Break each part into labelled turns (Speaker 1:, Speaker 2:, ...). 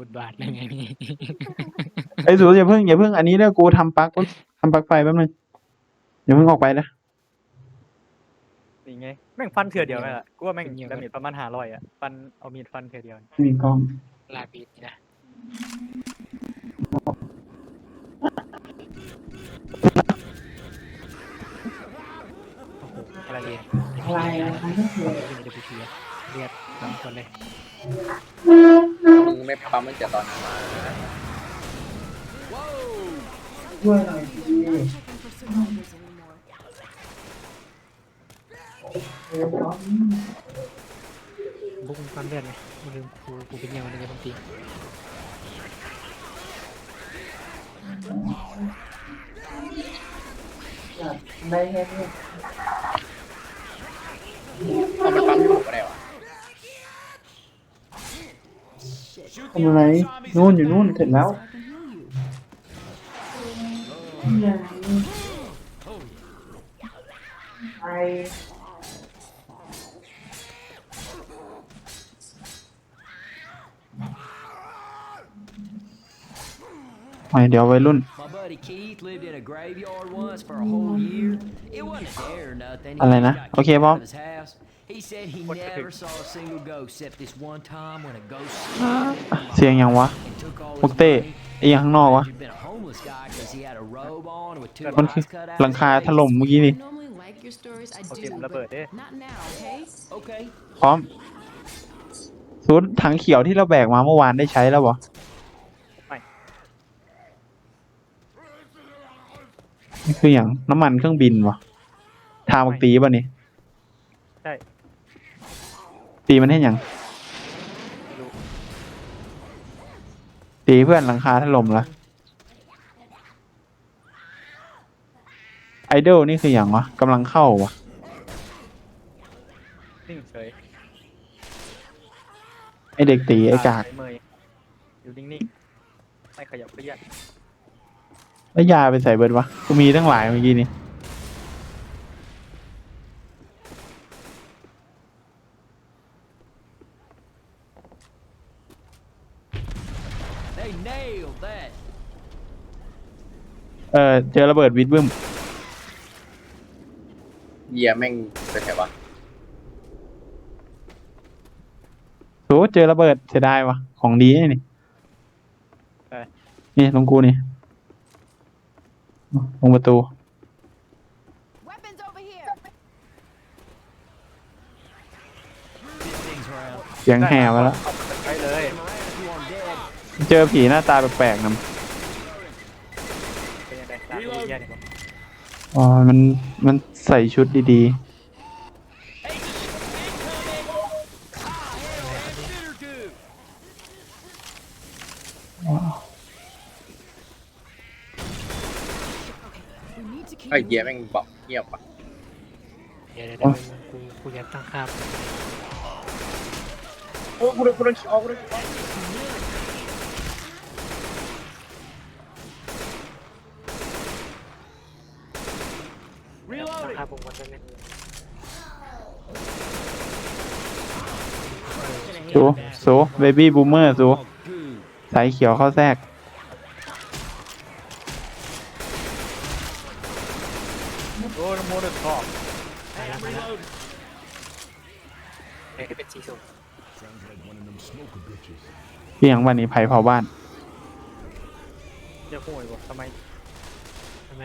Speaker 1: บทบาทยังไงนี่
Speaker 2: ไอ้ยสูอย่าเพิ่งอย่าเพิ่งอันนี้เด้อกูทำปลั๊กทำปลั๊กไฟแป๊บนึงอย่าเพิ่งออกไปนะ
Speaker 3: นี่ไงแม่งฟันเถื่อเดียวนั่นแหละกูว่าแม่งดาเมจประมาณห้าร้อยอะฟันเอามีดฟันเถื่อเดียว
Speaker 2: มีกล้อง
Speaker 1: ลาบีดนี่นะโอ้โหอะไรเรียน
Speaker 2: อะไรอะไร
Speaker 1: ไม่ได้ไปเทียเรียดสองคนเลย
Speaker 4: มึงไม่ปั๊มมันจะตอนนั้นมา
Speaker 2: ช่วยหน่อยดิ
Speaker 1: บุ้งความเลือดไหมกูลืมกูกูเป็นยังไงในบางที
Speaker 2: ได้แค่นี้
Speaker 4: เอามันปั๊มอยู่ก็ได้วะ
Speaker 2: ทำอะไรนู่นอยู่นู่นเสร็จแล้วไปไปเดี๋ยววัรุ่น อะไรนะ โอเคบอ
Speaker 5: ส
Speaker 2: ม
Speaker 5: of his house. He said he
Speaker 3: What the
Speaker 5: never
Speaker 3: heck?
Speaker 5: saw a single ghost except this one time when a ghost
Speaker 2: เสียงยังวะ
Speaker 5: and took all
Speaker 2: พวก
Speaker 5: his
Speaker 2: เต้
Speaker 5: money.
Speaker 2: ไอ้ยังข้างนอกวะ
Speaker 5: He'd been a homeless guy because he had a robe on with two
Speaker 2: มันคือ
Speaker 5: eyes cut out.
Speaker 2: หลังคาถล่มเมื่อกี้นี่
Speaker 6: normally like your stories. I
Speaker 3: โอเค
Speaker 6: do,
Speaker 3: ระเบิด
Speaker 6: but
Speaker 3: เด้
Speaker 6: not now, okay?
Speaker 5: Okay.
Speaker 2: พร้อมสูตรถังเขียวที่เราแบกมาเมื่อวานได้ใช้แล้วบ่
Speaker 3: ไม่
Speaker 2: นี่คืออย่างน้ำมันเครื่องบินวะทาบักตีป่ะนี่
Speaker 3: ใช่
Speaker 2: ตีมันให้อย่าง
Speaker 3: ไม่รู้
Speaker 2: ตีเพื่อนหลังคาถล่มละไอดอลนี่คืออย่างวะกำลังเข้าวะ
Speaker 3: นิ่งเฉย
Speaker 2: ไอเด็กตีไอกาก
Speaker 3: เมยอยู่นิ่งๆ ไม่ขยับขยัน
Speaker 2: แล้วยาไปใส่เบิดวะกูมีตั้งหลายเมื่อกี้นี่ เออเจอระเบิดวิดบึ้ม
Speaker 4: เยียแม่งเป็นไงวะ
Speaker 2: โหเจอระเบิดเสียดายวะของดีนี่นี่นี่ตรงกูนี่ตรงประตู
Speaker 6: Weapons over here.
Speaker 5: These things around.
Speaker 2: เสียงแห่มาแล้ว
Speaker 3: เอาไปเลย
Speaker 5: Come around if you want dead.
Speaker 2: เจอผีหน้าตาแปลกๆนะ
Speaker 3: เป็นยังไง ตามดูเยี่ยนี่บอก
Speaker 2: อ๋อ มัน มันใส่ชุดดี
Speaker 6: We need to keep
Speaker 4: ไอ้เยียแม่งบอกเงียบอะ
Speaker 1: เดี๋ยวเดี๋ยวเดี๋ยวกูกูอยากตั้งค่า
Speaker 4: โอ้กูโดนกูโดนขี้ออกกูโดนขี้ออก
Speaker 1: ตั้งค่าผมวันนั้นเนี่ย
Speaker 2: ๆสูสูเบบี้บูมเมอร์สู
Speaker 5: Oh, goo.
Speaker 2: สายเขียวเข้าแทรก
Speaker 3: โอ้โมเดลทอก
Speaker 1: มาแล้วมาแล้วเอ้ยเป็นสีส้ม
Speaker 2: เพียงวันนี้ไผ่เผาบ้าน
Speaker 3: จะห่วยบอกทำไม
Speaker 1: ใช่ไหม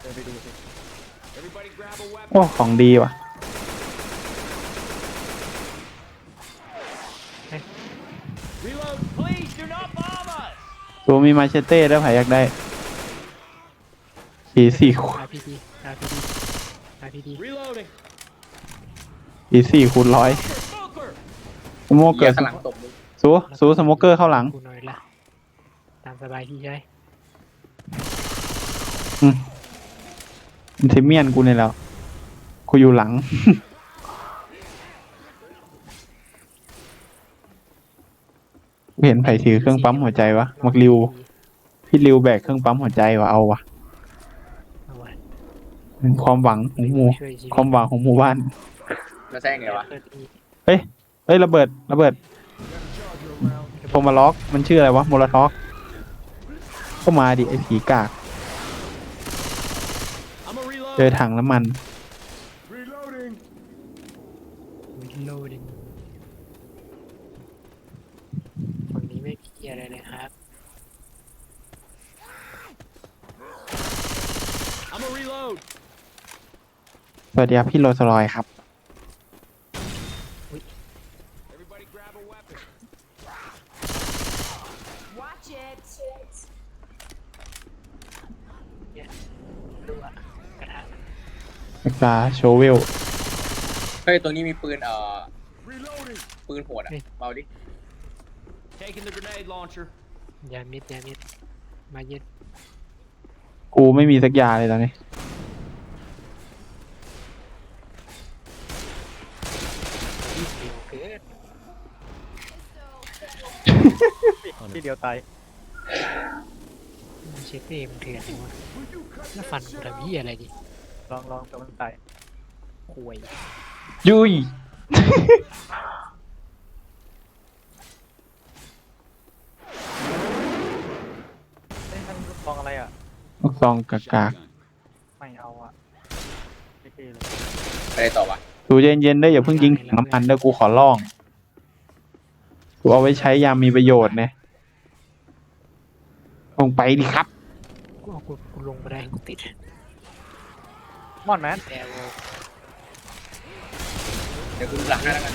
Speaker 3: เดินไปดูสิ
Speaker 5: Everybody grab a weapon.
Speaker 2: โอ้ของดีว่ะ
Speaker 5: Reload, please. Do not bomb us.
Speaker 2: สูมีมาเชเต้แล้วไผ่อยากได้สีสี่คูณ
Speaker 1: อาพีดีอาพีดีอาพีดี
Speaker 5: Reloading.
Speaker 2: สีสี่คูณร้อย
Speaker 5: Smoker.
Speaker 2: สโมเก
Speaker 4: เยี
Speaker 2: อยร์
Speaker 4: ข้างหลังตบมึง
Speaker 2: สูสูสโมเกอร์เข้าหลัง
Speaker 1: กูหน่อยละตามสบายที่ใช่
Speaker 2: มันเทเมียนกูเนี่ยแล้ว กูอยู่หลังกูเห็นไผ่ถือเครื่องปั๊มหัวใจวะ มักริว พี่ริวแบกเครื่องปั๊มหัวใจวะเอาวะ
Speaker 1: เอาวะ
Speaker 2: เป็นความหวังของหมู่
Speaker 1: ช่วยชีวิต
Speaker 2: ความหวังของหมู่บ้าน
Speaker 4: แล้วแซงไงวะ
Speaker 1: เกิดอีก
Speaker 2: เฮ้ยระเบิดระเบิด
Speaker 1: ระ
Speaker 2: โทมาล็อกมันชื่ออะไรวะโมลท็อกก็มาดิไอ้ผีกาก
Speaker 5: I'm a reload.
Speaker 2: เจอถังน้ำมัน
Speaker 5: Reloading.
Speaker 1: วินโลดิงฝั่งนี้ไม่เกี่ยอะไรเลยครับ
Speaker 5: I'm a reload.
Speaker 2: ส วัสดีครับพี่โรสลอยครับ
Speaker 5: Everybody grab a weapon.
Speaker 6: Watch it.
Speaker 1: ดูอะกระทะ
Speaker 2: นักตาโชเวล
Speaker 4: เฮ้ย ตัวนี้มีปืนเอ่อ
Speaker 5: Reloading.
Speaker 4: ปืนโหดอะเบาดิ
Speaker 5: Taking the grenade launcher.
Speaker 1: ยามิดยามิดมาเย็ด
Speaker 2: กูไม่มีสักยาเลยตอนนี้
Speaker 1: ที่เดียวเกิน
Speaker 3: ที่เดียวตาย
Speaker 1: มันเชฟเต้มันเถื่อนวะแล้วฟันกูทำยี่อะไรดิ
Speaker 3: ลองลองกำลังตาย
Speaker 1: ห่วย
Speaker 2: ยุย
Speaker 3: เฮ้ยมันลูกซองอะไรอะ
Speaker 2: ลูกซองกากาก
Speaker 3: ไม่เอาอะไม่เท่เลย
Speaker 4: อะไรต่อวะ
Speaker 2: ดูเย็นๆได้อย่าเพิ่งยิงถังน้ำมันเด้อกูขอร้อง กูเอาไว้ใช้ยามมีประโยชน์เนี่ยลงไปดิครับ
Speaker 1: กูเอากูกูลงมาได้กูติด
Speaker 3: มอนแมน
Speaker 1: แต่ว่า
Speaker 4: เดี๋ยวกูดูหลังให้แล้วกัน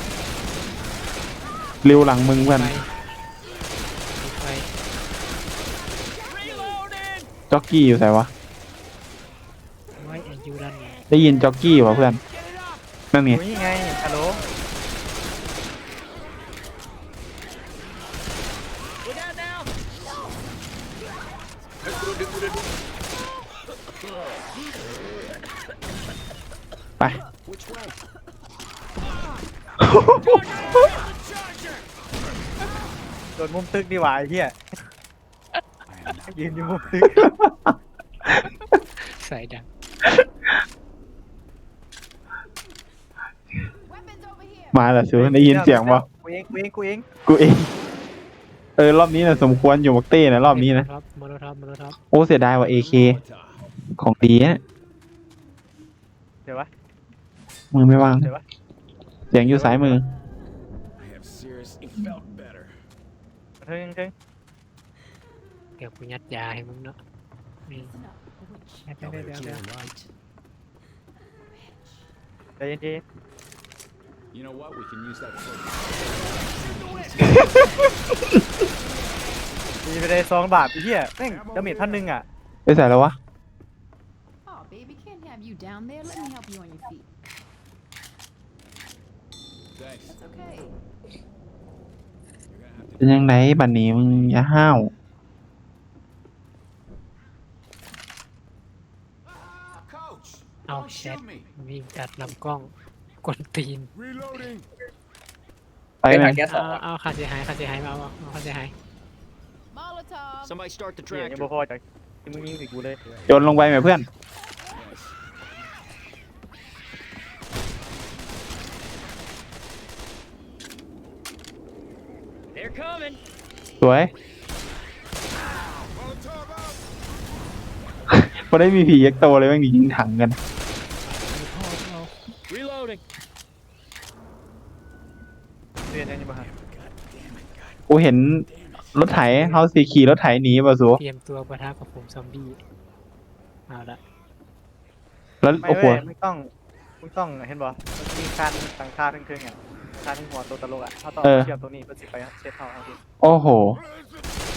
Speaker 2: เร็วหลังมึงเพื่อน
Speaker 1: ไฟไฟ
Speaker 2: จ็อกกี้อยู่ไหนวะ
Speaker 1: ไว้อายุด้านไหน
Speaker 2: ได้ยินจ็อกกี้วะเพื่อนนั่นไง
Speaker 3: อยู่นี่ไงฮัลโหล
Speaker 2: ไป
Speaker 3: โดนมุมตึกดีกว่าไอ้เหี้ยยืนอยู่มุมตึก
Speaker 1: ใส่ดัง
Speaker 6: Weapons over here.
Speaker 2: มาแล้วสูได้ยินเสียงปะ
Speaker 3: กูเองกูเองกูเอง
Speaker 2: กูเอง เออ รอบนี้นะสมควรอยู่มักเต้นะรอบนี้นะ
Speaker 1: ครับมอลท็อปมอลท็อป
Speaker 2: โอ้เสียดายว่ะ AK ของดีนะ
Speaker 3: เดี๋ยววะ
Speaker 2: มือไม่ว่าง
Speaker 3: เดี๋ยววะ
Speaker 2: เสียงอยู่ซ้ายมือ
Speaker 3: เทิงเทิง
Speaker 1: เดี๋ยวกูยัดยาให้มึงเนาะนี่ เดี๋ยวเดี๋ยวเดี๋ยวเดี๋ยว
Speaker 3: ใจเย็น
Speaker 5: You know what? We can use that for
Speaker 3: ๆตีไปเลยสองบาทไอ้เหี้ยแม่งดาเมจพันหนึ่งอะ
Speaker 2: ไปใส่แล้ววะ
Speaker 6: Oh, baby, can't have you down there. Let me help you on your feet.
Speaker 5: Thanks.
Speaker 6: That's okay.
Speaker 5: You're gonna have to
Speaker 2: เป็นยังไงบัดนี้มึงอย่าห้าว
Speaker 5: Ah, coach.
Speaker 1: เอา
Speaker 5: Don't
Speaker 1: แชท
Speaker 5: shoot me.
Speaker 1: วิ่งตัดลำกล้องกวนตีน
Speaker 5: Reloading.
Speaker 2: ไป
Speaker 4: ไอ้
Speaker 2: ไหม
Speaker 4: ถังแก๊สสอ
Speaker 1: เอา
Speaker 4: งอะ
Speaker 1: เอาค่าเสียหายค่าเสียหายมาเอาเอาเอาค่าเสียหาย
Speaker 6: Molotov.
Speaker 5: Somebody start the
Speaker 3: เหี้ยยัง
Speaker 5: tractor.
Speaker 3: บ่พอจากที่มึงยิงใส่กูเลย
Speaker 2: โยนลงไปไหมเพื่อน สวยพอได้มีผียักษ์โตเลยแม่งยิงถังกัน
Speaker 5: Reloading.
Speaker 3: เรียนยังไงบ้าง
Speaker 2: กูเห็นรถไถเขาสีขี่รถไถหนีป่ะสู
Speaker 1: เตรียมตัวปะทะกับผมซอมบี้เอาละ
Speaker 2: แล้ว
Speaker 3: ไม่
Speaker 2: โอ้โห
Speaker 3: เว้ยไม่ต้องไม่ต้องเห็นบ่มันมีคันต่างคาเทิงๆอะ คันหัวตัวตลกอะเขาต้องเชื่อมตรงนี้เพื่อสิไปเช็ดเท้าเอาที
Speaker 2: โอ้โห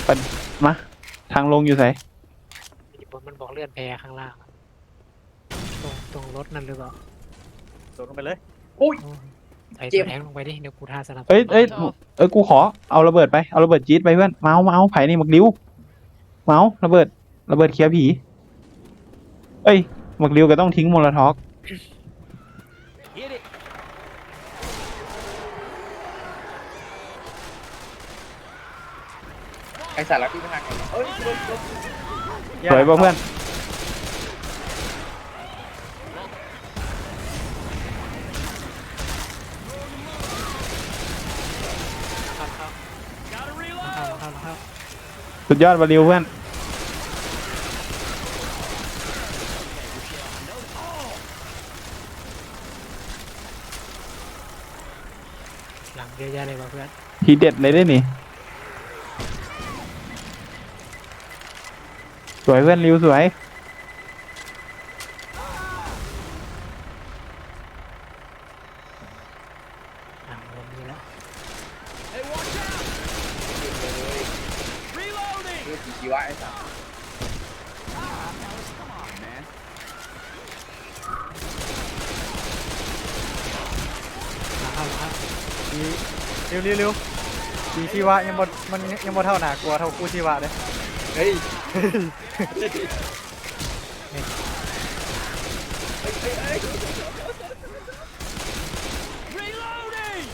Speaker 2: ปันมาทางลงอยู่ไหน
Speaker 1: มีบนมันบอกเลื่อนแพข้างล่างอะตรงตรงรถนั่นหรือเปล่า
Speaker 3: โดดลงไปเลย
Speaker 1: โอ้ใส่ตัวแทงลงไปดิ เดี๋ยวกูท่าสนับสนุน
Speaker 2: เอ้ยเอ้ยเอ้ยกูขอเอาระเบิดไปเอาระเบิดจี๊ดไปเพื่อนมาเอามาเอาไผ่นี่มักริ้วมาเอาระเบิดระเบิดเคลียร์ผีเอ้ยมักริ้วก็ต้องทิ้งโมลท็อก
Speaker 5: Hit it.
Speaker 4: ไอ้สารพิษทางไหนเอ้ย
Speaker 2: สวยป่ะเพื่อน
Speaker 5: Gotta reload.
Speaker 2: สุดยอดวาริวเพื่อน
Speaker 1: หลังเยอะแยะเลยว่ะเพื่อน
Speaker 2: ทีเด็ดเลยได้นี่ วยเพื่อนริวสวย
Speaker 1: หลังผมมีแล้ว
Speaker 5: Hey, watch out! Reloading!
Speaker 4: เรื่องผีชีวะไอ้สัส
Speaker 5: Come on, man.
Speaker 1: หลังเข้าหลังเข้า
Speaker 3: ดีเร็วเร็วเร็วดีชีวะยังบมันยังบ่เท่าหนากลัวเท่ากู้ชีวะเลย
Speaker 4: เฮ้ย
Speaker 5: Reloading!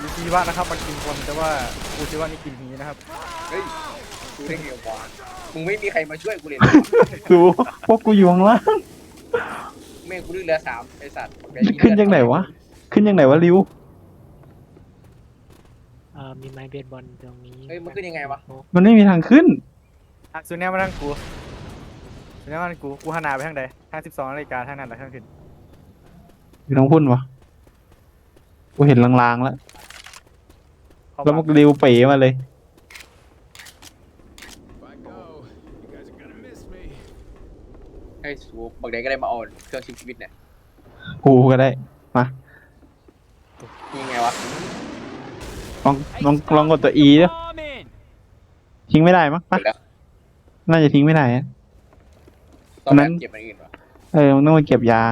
Speaker 3: ดีชีวะนะครับมันกินคนแต่ว่ากู้ชีวะนี่กินผีนะครับ
Speaker 4: เฮ้ยกูได้เกี่ยววะมึงไม่มีใครมาช่วยกูเลย
Speaker 2: ดูพวกกูอยู่ข้างล่าง
Speaker 4: แม่งกูเลือกเรือสามไอ้สัตว์
Speaker 2: ขึ้นยังไงวะ ขึ้นยังไงวะริว
Speaker 1: เอ่อมีไม้เบสบอลตรงนี้
Speaker 4: เฮ้ยมันขึ้นยังไงวะ
Speaker 1: โอ้
Speaker 2: มันไม่มีทางขึ้น
Speaker 3: อะสุดแน่มาทางกูสุดแน่มาทางกู กูหันหน้าไปทางใดทางสิบสองนาฬิกาทางนั้นแหละทางขึ้น
Speaker 2: อยู่ทางพุ่นวะกูเห็นลางๆแล้ว
Speaker 3: เข้า
Speaker 2: แล้ว
Speaker 3: มา
Speaker 2: มันริวเป๋มาเลย
Speaker 5: If I go, you guys are gonna miss me.
Speaker 4: ให้สูบักใดก็ได้มาเอาเครื่องชิมชีวิตเนี่ย
Speaker 2: กูก็ได้ มา
Speaker 4: ยังไงวะ
Speaker 2: ลองลองลองกดตัว E ด้วย
Speaker 5: Bomb in!
Speaker 2: ทิ้งไม่ได้มั้ง
Speaker 4: หม
Speaker 2: ปะ
Speaker 4: ดแล้ว
Speaker 2: น่าจะทิ้งไม่ได้อะ
Speaker 4: ต้อง
Speaker 2: นั้
Speaker 4: แบบ
Speaker 2: น
Speaker 4: เก็บมันอื่นวะ
Speaker 2: เออมึงต้องไปเก็บยา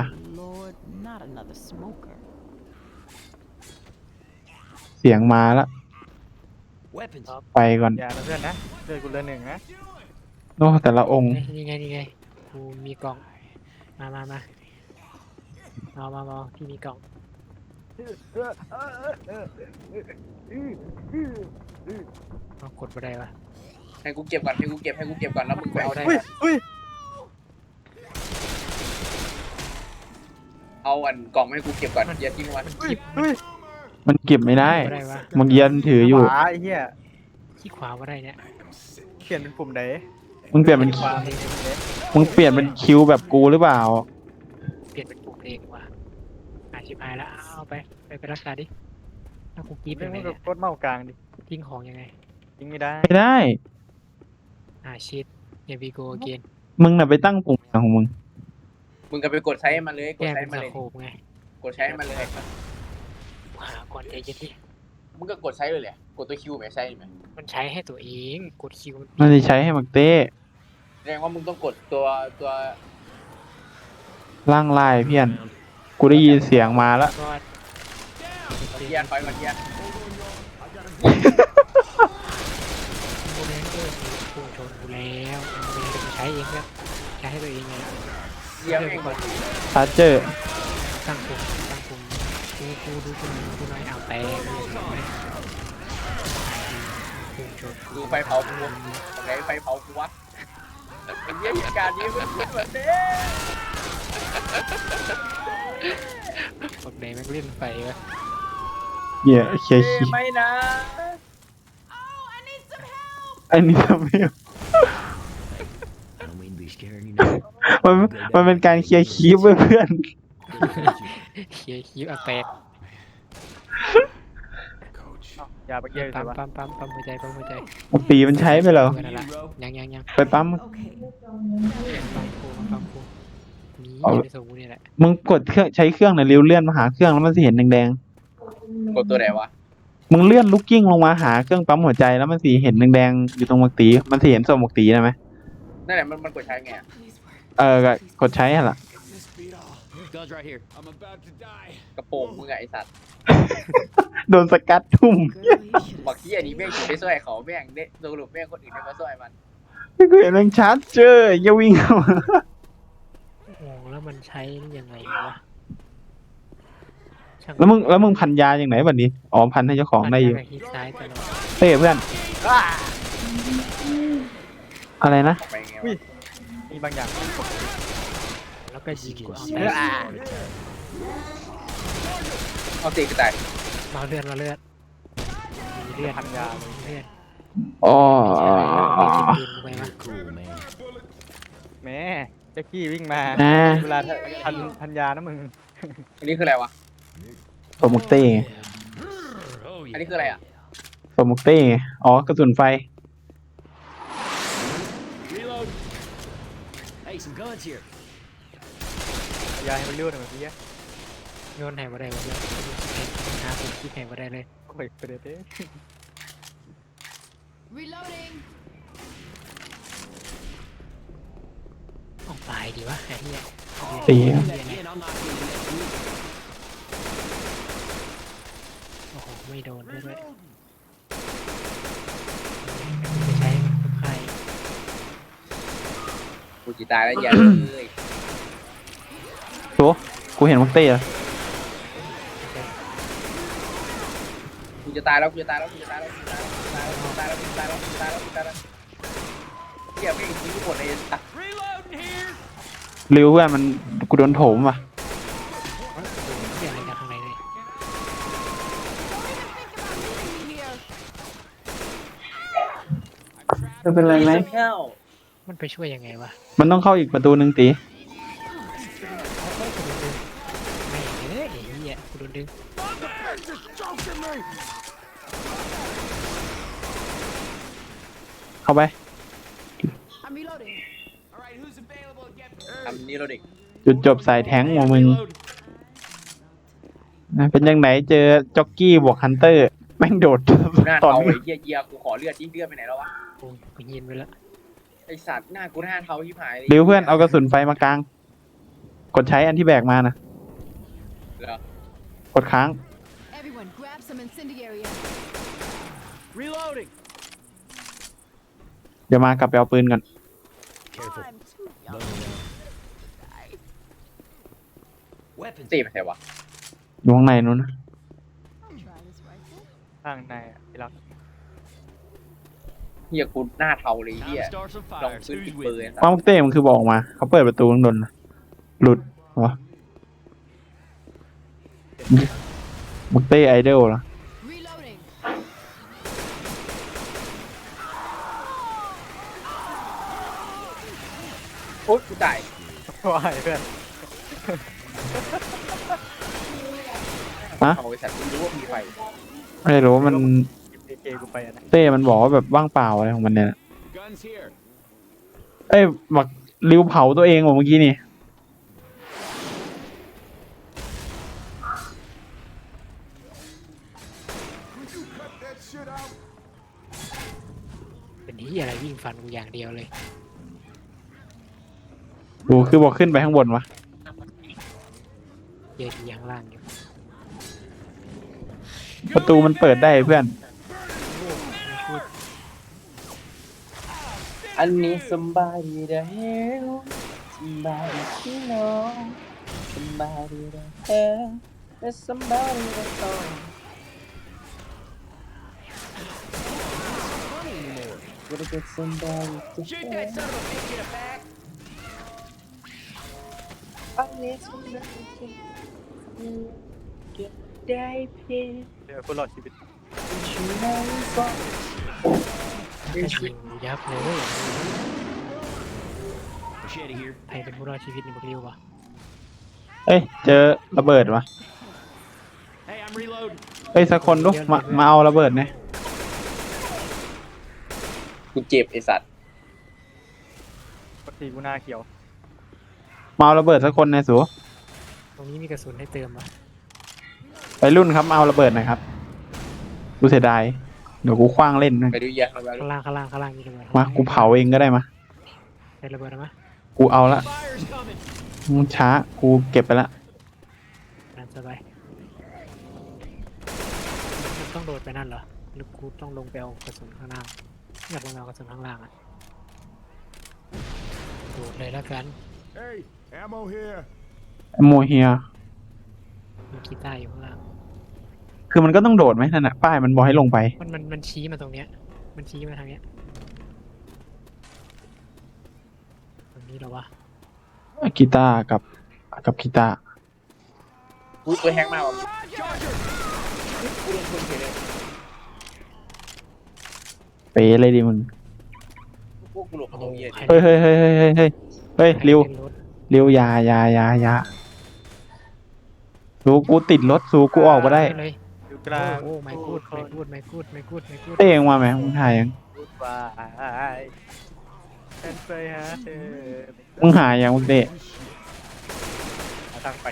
Speaker 6: Lord, not another smoker.
Speaker 2: เสียงมาแล้ว
Speaker 5: Weapons.
Speaker 2: ไปก่อน
Speaker 3: อย่านะเพื่อนนะเลือดกูเหลือหนึ่งนะ
Speaker 2: โอ้แต่ละองค์
Speaker 1: เอ้ยนี่ไงนี่ไงกูมีกล่อง มามามาเอามามาพี่มีกล่อง เอากดไปได้ปะ
Speaker 4: ให้กูเก็บก่อนให้กูเก็บให้กูเก็บก่อนแล้วมึงไปเอาได้
Speaker 3: เฮ้ยเฮ้ย
Speaker 4: เอาอันกล่องมาให้กูเก็บก่อนอย่าทิ้งมัน
Speaker 3: เฮ้ยเฮ้ย
Speaker 2: มันเก็บไม่ได้
Speaker 1: กดได้ปะ
Speaker 2: มึงเยียนถืออยู่
Speaker 3: ขวาไอ้เหี้ย
Speaker 1: ที่ขวาว่าได้เนี่ย
Speaker 3: เขียนเป็นปุ่มไหน
Speaker 2: มึงเปลี่ยนเป็น
Speaker 3: ขวาเป็นปุ่มไหน
Speaker 2: มึงเปลี่ยนเป็นคิวแบบกูหรือเปล่า
Speaker 1: เปลี่ยนเป็นปุ่มเองว่ะอา ชิบหายแล้วเอาไปไปไปรักษาดิถ้ากูกรีบ
Speaker 3: เรื่
Speaker 1: ยั
Speaker 3: อง
Speaker 1: งไง
Speaker 3: มันก็
Speaker 1: เนี่ย
Speaker 3: กดเมาส์กลางดิ
Speaker 1: ทิ้งของยังไง
Speaker 3: ยิงไม่ได้
Speaker 2: ไม่ได้
Speaker 1: อ่าชิดเยบีโกเกน
Speaker 2: มึงน่ะไปตั้งปุ่มอย่างของมึง
Speaker 4: มึงก็ไปกดใช้มันเลยก
Speaker 1: แก้
Speaker 4: ดใช้
Speaker 1: เป็น
Speaker 4: มัน
Speaker 1: ส
Speaker 4: เลย
Speaker 1: โคปไง
Speaker 4: กดใช้มันเลย
Speaker 1: หาก่อนใจเย็นดิ
Speaker 4: มึงก็กดใช้เลยแหละ กดตัวคิวไหมใช่ไหม
Speaker 1: มันใช้ให้ตัวเองกดคิวมัน
Speaker 2: มันจะใช้ให้มักเต้
Speaker 4: แสดงว่ามึงต้องกดตัวตัว
Speaker 2: ล่างลายเพี้ยน กูได้ยินเสียงมาแล้ว
Speaker 1: ก็
Speaker 4: เทียนไฟมาเทียน
Speaker 1: กูเลยเออมีพุ่งชนกูแล้วกูเลยจะใช้เองแล้วใช้ให้ตัวเองไง
Speaker 4: เทียนเอง
Speaker 1: ก่อน
Speaker 2: ชาร์เจอร์
Speaker 1: ตั้งปุ่มตั้งปุ่มกูกูดูกูกูน้อยเอาแต่พุ่งชน
Speaker 4: ดูไฟเผากูไหนไฟเผากูวะไอ้เหี้ยเหตุการณ์นี้มันเป็นแบบนี้
Speaker 1: บอกไหนแม่งเล่นไปวะ
Speaker 2: เหี้ยเคลียร์คี
Speaker 4: ไม่นะ
Speaker 6: Oh, I need some help!
Speaker 2: อันนี้ทำไม
Speaker 5: I don't mean to be scaring you now.
Speaker 2: มันมันเป็นการเคลียร์คีบเว้ยเพื่อน
Speaker 1: เฮียคิวเอาแตก
Speaker 5: Coach.
Speaker 3: เอ้าอย่าไปเกี่ยว
Speaker 1: ปั๊
Speaker 3: สิ
Speaker 1: ม
Speaker 3: วะ
Speaker 1: ปั๊มปั๊มปั๊มหัวใจปั๊มหัวใจ
Speaker 2: ปีมันใช้ไปแล้ว
Speaker 1: เพื่อนอะไรยังยังยัง
Speaker 2: ไปปั๊ม
Speaker 6: Okay.
Speaker 1: ปั๊มกูปั๊มกูมี
Speaker 2: เอา
Speaker 1: ในสมุนนี่แหละ
Speaker 2: มึงกดเครื่องใช้เครื่องน่ะเร็วเลื่อนมาหาเครื่องแล้วมันจะเห็นแดง
Speaker 4: กดตัวไหนวะ
Speaker 2: ๆมึงเลื่อนลูกกิ้งลงมาหาเครื่องปั๊มหัวใจแล้วมันสีเห็นแดงๆอยู่ตรงหมวกตีมันสีเห็นสมหมวกตีนะไหม
Speaker 4: นั่นแหละมันมันกดใช้ไงอะ
Speaker 2: เออก็กดใช้อะล่ะ
Speaker 5: This beat all. Guns right here. I'm about to die.
Speaker 4: กระโปรงมึงอะไอสัตว์
Speaker 2: โดนสกัดทุ่ม
Speaker 6: Girl, you should
Speaker 4: บักที่อันนี้แม่งอยู่ไปช่วยเขาแม่งเด็สรุปแม่งคนอื่นได้มาช่วยมัน
Speaker 2: ไม่เคยเห็นแม่งชาร์จเจอร์อย่าวิ่งเข้ามา
Speaker 1: โอ้แล้วมันใช้ยังไงวะช่าง
Speaker 2: แล้วมึงแล้วมึงพันยาอย่างไหนบัดนี้อ๋อพันให้เจ้าของได้อยู่
Speaker 1: มันใช้แบบคลิกซ้ายตลอด
Speaker 2: เต้เพื่อน
Speaker 3: อ้า
Speaker 2: อะไรนะ
Speaker 4: ออกไปไง
Speaker 3: อุ้
Speaker 4: วะ
Speaker 3: ยมีบางอย่างที่ผม
Speaker 1: แล้วก็ยิงกูเอา
Speaker 5: see
Speaker 1: แต
Speaker 5: this
Speaker 1: ก
Speaker 5: heart attack.
Speaker 4: เอาตีกระต่าย
Speaker 1: มาเลือดมาเลือดมีเลือด
Speaker 3: พันยาเลย
Speaker 1: มีเลือด
Speaker 2: อ๋อ
Speaker 1: ปืนกูไปวะ
Speaker 5: Cool, man.
Speaker 3: แหม่ แจ็คกี้วิ่งมา
Speaker 2: อ่า
Speaker 3: เวลาทันทันยานะมึง
Speaker 4: อันนี้คืออะไรวะ
Speaker 2: สมมุกเต้ไง
Speaker 5: Oh,
Speaker 4: อันนี้คืออะไรอะ
Speaker 2: สมมุกเต้ไงอ๋อกระสุนไฟ
Speaker 5: Reload. Hey, some guns here.
Speaker 3: ยาให้มันเร็วหน่อยเมื่อกี้อะ
Speaker 1: โยนไหนมาได้วะเนี่ยหาปืนที่ไหนมาได้เลย
Speaker 3: โอ้ยประเด็นเด้
Speaker 6: Reloading.
Speaker 1: ออกตายดีวะไอ้เหี้ย
Speaker 2: ตี
Speaker 5: Do that again, I'll knock you in the next week.
Speaker 1: โอ้โหไม่โดนด้วยด้วยจะใช้มันคุ้มค่า
Speaker 4: กูจีตายแล้วอย่าเลย
Speaker 2: ตัวกูเห็นมุกเต้อะ
Speaker 4: กูจะตายแล้วกูจะตายแล้วกูจะตายแล้วกูจะตายแล้วกูจะตายแล้วกูจะตายแล้วกูจะตายแล้วกูจะตายแล้วเหี้ยไม่งทิ้งหมดเลยสัตว์
Speaker 5: Reloading here.
Speaker 2: ริวเพื่อนมันกูโดนโถมว่ะ
Speaker 1: เสียอะไรจากข้างในเลย
Speaker 2: จะเป็นไรไหม
Speaker 4: เข้า
Speaker 1: มันไปช่วยยังไงวะ
Speaker 2: มันต้องเข้าอีกประตูหนึ่งตี
Speaker 1: ไม่เอ้ยไอ้เหี้ยกูโดนดึง
Speaker 2: เข้าไป
Speaker 6: I'm reloading.
Speaker 5: All right, who's available to get
Speaker 4: ทำนี้เราเด็ก
Speaker 2: จุดจบสายแท้งของมึง
Speaker 5: Reload.
Speaker 2: นะเป็นยังไงเจอจ็อกกี้บวกฮันเตอร์แม่งโดด
Speaker 4: หน้า
Speaker 2: ตอน
Speaker 4: เทา
Speaker 2: นี้
Speaker 4: ไอ้เหี้ยเยียกูขอเลือดยิ่งเลือดไปไหนแล้ววะ
Speaker 1: กูกูยินไปแล้ว
Speaker 4: ไอสัตว์หน้ากูหน้าเทาที่หายเลย
Speaker 2: ริวเพื่อนเอากระสุนไฟมากลาง กดใช้อันที่แบกมานะ
Speaker 4: เหรอก
Speaker 2: ดค้าง
Speaker 6: Everyone, grab some incendiary. ammo.
Speaker 5: Reloading.
Speaker 2: เดี๋ยวมากลับไปเอาปืนก่อน
Speaker 5: Careful. Weapons.
Speaker 4: ตีไปไหนวะ
Speaker 2: อยู่ข้างในนู้นนะ
Speaker 6: I'll try this rifle.
Speaker 3: ข้างในอะที่รัก
Speaker 4: เหี้ยกูหน้าเทาเลยไอ้
Speaker 5: Time
Speaker 4: เหี้ย
Speaker 5: to start some
Speaker 4: ลอง
Speaker 5: fires.
Speaker 4: ปืน
Speaker 5: Who's
Speaker 4: ติด
Speaker 5: with
Speaker 4: ปืน
Speaker 5: me?
Speaker 4: ไอ้สัต
Speaker 2: ว่า
Speaker 4: ว์
Speaker 2: มุกเต้มันคือบอกมา เขาเปิดประตูข้างบนนะหลุดวะมุกเต้ไอดอลเหรอ
Speaker 6: Reloading.
Speaker 4: โอ๊ยกูตาย
Speaker 3: ว่ายเพื่อน
Speaker 2: ฮะ
Speaker 4: เอาไอ้สัตว์กูรู้ว่ามีไฟ
Speaker 2: ไม่รู้ว่ามัน
Speaker 3: เอเคกูไปอะนะ
Speaker 2: เต้มันบอกว่าแบบว่างเปล่าอะไรของมันเนี่ย
Speaker 5: Guns here.
Speaker 2: เอ้ยบักริวเผาตัวเองว่ะเมื่อกี้นี่
Speaker 1: เป็นที่อะไรวิ่งฟันกูอย่างเดียวเลย
Speaker 2: โกูคือบอกขึ้นไปข้างบนวะ
Speaker 1: เยอะที่ข้างล่างอยู่
Speaker 2: ประตูมันเปิดได้เพื่อน
Speaker 4: อันนี้สบายดีเด้อสบายดีพี่น้อง
Speaker 5: สบายดีเด้อและ
Speaker 4: สบายดี
Speaker 3: เด้อกูจะสบายดีเด้อ วคนรอดชีวิต
Speaker 4: you know song
Speaker 1: ก็ยิงกูยับเลย
Speaker 5: Machete here.
Speaker 1: ใครเป็นผู้รอดชีวิตในบุกริววะ
Speaker 2: เอ้ย เจอระเบิดวะ
Speaker 5: Hey, I'm reloading.
Speaker 2: เอ้ยสักคนดูมามาเอาระเบิดเนี่ย
Speaker 4: กูเจ็บไอสัตว์
Speaker 3: ปกติกูหน้าเขียว
Speaker 2: มาเอาระเบิดสักคนนายสู
Speaker 1: ตรงนี้มีกระสุนให้เติมวะ
Speaker 2: ไปรุ่นครับมาเอาระเบิดหน่อยครับกูเสียดายเดี๋ยวกูคว้างเล่นนะ
Speaker 4: ไปดูเหี้ยอะไปดู
Speaker 1: ข้างล่างข้างล่างข้างล่างมีระเบิด
Speaker 2: มากูเผาเองก็ได้มา
Speaker 1: ใช้ระเบิดนะมะ
Speaker 2: กูเอาละ
Speaker 5: Fire's coming.
Speaker 2: มึงช้ากูเก็บไปละ
Speaker 1: นั่นสบายมันต้องโดดไปนั่นเหรอหรือกูต้องลงไปเอากระสุนข้างล่างอยากลงไปเอากระสุนข้างล่างอะโดดเลยแล้วกัน
Speaker 7: Hey, ammo here.
Speaker 2: โมเฮีย
Speaker 1: มีกีตาร์อยู่ข้างล่าง
Speaker 2: คือมันก็ต้องโดดไหมนั่นน่ะป้ายมันบอกให้ลงไป
Speaker 1: มันมันมันชี้มาตรงเนี้ย มันชี้มาทางเนี้ยตรงนี้เหรอวะ
Speaker 2: กีตาร์กับกับกีตาร์
Speaker 4: กูตัวแฮงมากว่ะกูโดนคนเฉยเลย
Speaker 2: เป๋เลยดิมึง
Speaker 4: พวกกูหลบมาตรงนี้ดิ
Speaker 2: เฮ้ยเฮ้ยเฮ้ยเฮ้ยเฮ้ยเฮ้ย เฮ้ยริว
Speaker 1: ขึ้นรถ
Speaker 2: ริวยายายายาสูกูติดรถสูกูออกมาได้
Speaker 1: เลย
Speaker 3: อยู่กลาง
Speaker 1: โอ้ไม่กูดไม่กูดไม่กูดไม่กูดไม่กูด
Speaker 2: เต้เองมาไหมมึงถ่ายยัง
Speaker 3: พูดว่าเป็นไปฮะเธอ
Speaker 2: มึงหายยังมึงเต้
Speaker 3: หาทางไป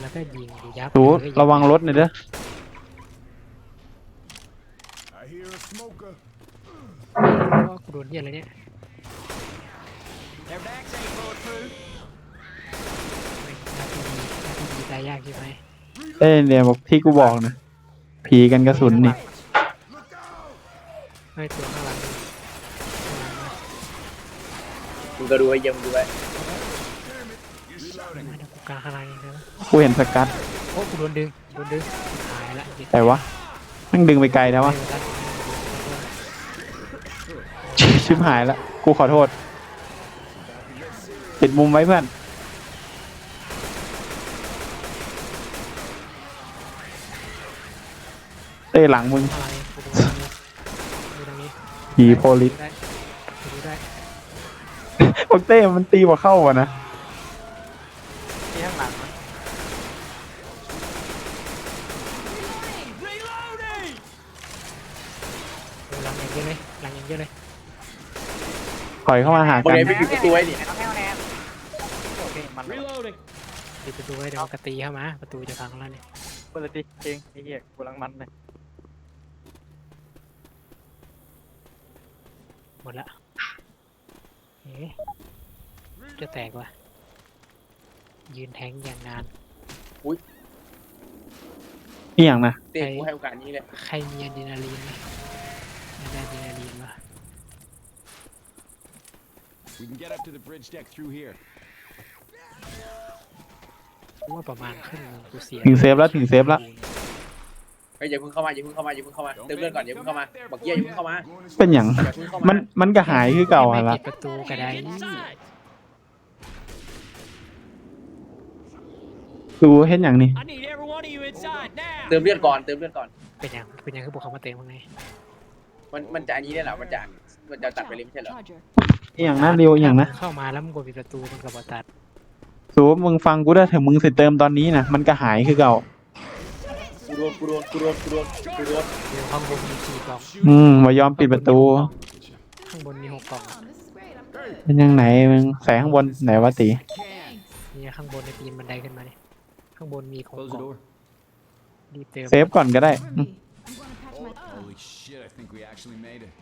Speaker 1: แล้วก็ยิงดิยับ
Speaker 2: สู
Speaker 1: เลย
Speaker 2: ระวังรถหน่อยเด้อ
Speaker 7: I hear a smoker.
Speaker 1: ว่ากูโดนเหี้ยอะไรเนี่ย
Speaker 5: Their backs ain't bulletproof.
Speaker 1: ไม่นาทีดีนาทีดีตายยากใช่ไหม
Speaker 2: เต้เนี่ยบอกที่กูบอกนะผีกันกระสุนนี่
Speaker 1: ไม่ตัวข้างหลังนี่ข้างหลังนะ
Speaker 4: มึงก็ดูไว้เยี่ยมดูไว้
Speaker 1: มาเดี๋ยวกูกลางข้างหลังเองนะ
Speaker 2: กูเห็นสกัด
Speaker 1: โอ้กูโดนดึงโดนดึงหายละเจ็บ
Speaker 2: แต่วะแมันดึงไปไกลแล้ววะ
Speaker 1: ไม่ทัน
Speaker 2: ชิบหายละกูขอโทษ ปิดมุมไว้เพื่อนเต้หลังมึง
Speaker 1: ข้างหลังเองกูดูตรงนี้ดูตรงนี้
Speaker 2: ผีโพลิส
Speaker 1: ได้ดูได้
Speaker 2: พวกเต้มันตีมาเข้าอะนะ
Speaker 3: ที่ข้างหลังนะ
Speaker 1: ดูหลังอย่างเยอะเลยหลังอย่างเยอะเลย
Speaker 2: ถอยเข้ามาหา
Speaker 4: มึง
Speaker 2: กัน
Speaker 4: เลยไม่ปิดประตูไว้ดิ
Speaker 3: ไอ้น้องแนวแนวโอเค มันเลย
Speaker 5: Reloading.
Speaker 1: ปิดประตูไว้เดี๋ยวมันกระตีเข้ามา ประตูจะพังแล้วเนี่ย
Speaker 3: เปิดเลยดิเองไอ้เหี้ยกูกำลังมันเลย
Speaker 1: หมดละเอ๊ะจะแตกว่ะยืนแทงอย่างนาน
Speaker 2: นี่อย่างนะ
Speaker 4: เต้กูให้โอกาสนี้เลย
Speaker 1: ใครมีอะดรีนาลีนไหมไม่ได้อะดรีนาลีนวะ
Speaker 7: We can get up to the bridge deck through here.
Speaker 1: กูว่าประมาณครึ่งหนึงกูเสีย
Speaker 2: ถึงเซฟแล้วถึงเซฟแล้ว
Speaker 4: เฮ้ยอย่าเพิ่งเข้ามาอย่าเพิ่งเข้ามาอย่าเพิ่งเข้ามาเติมเลือดก่อนอย่าเพิ่งเข้ามาบักเกี้ยอย่าเพิ่งเข้ามา
Speaker 2: เป็นอย่าง
Speaker 4: อย่าเพิ่งเข้ามา
Speaker 2: มันมันก็หายคือเก่า
Speaker 1: ไม่
Speaker 2: อะละ
Speaker 1: ปิดประตูกระไดนี่
Speaker 2: ดูเห็นอย่างนี้
Speaker 5: I need every one of you inside now.
Speaker 4: เติมเลือดก่อนเติมเลือดก่อน
Speaker 1: เป็นอย่างเป็นอย่างคือบอกเขามาเต็มข้างใน
Speaker 4: มันมันจะอันนี้ได้เหรอมันจะมันจะตัดไปเลยไม่ใช่เหรอ
Speaker 6: Charger.
Speaker 2: อหย่างนะเร็วอหย่างนะ
Speaker 1: เข้ามาแล้วมึงกดปิดประตูมันกระบอตัด
Speaker 2: สูมึงฟังกูได้ถึงมึงเสร็จเติมตอนนี้นะมันก็หายคือเก่า
Speaker 4: กูโดนกูโดนกูโดนกูโดนกูโดน
Speaker 1: เดี๋ยวข้างบนมีสี่กล่อง
Speaker 2: อืมมายอมปิดประตู
Speaker 1: ข้างบนมีหกกล่อง
Speaker 2: เป็นยังไหนมึงใส่ข้างบนไหนวะตี
Speaker 1: นี่ข้างบนในปีนบันไดขึ้นมาเนี่ยข้างบนมีหกกล่องรีบเติม
Speaker 2: เซฟก่อนก็ได้
Speaker 7: Holy shit, I think we actually made it.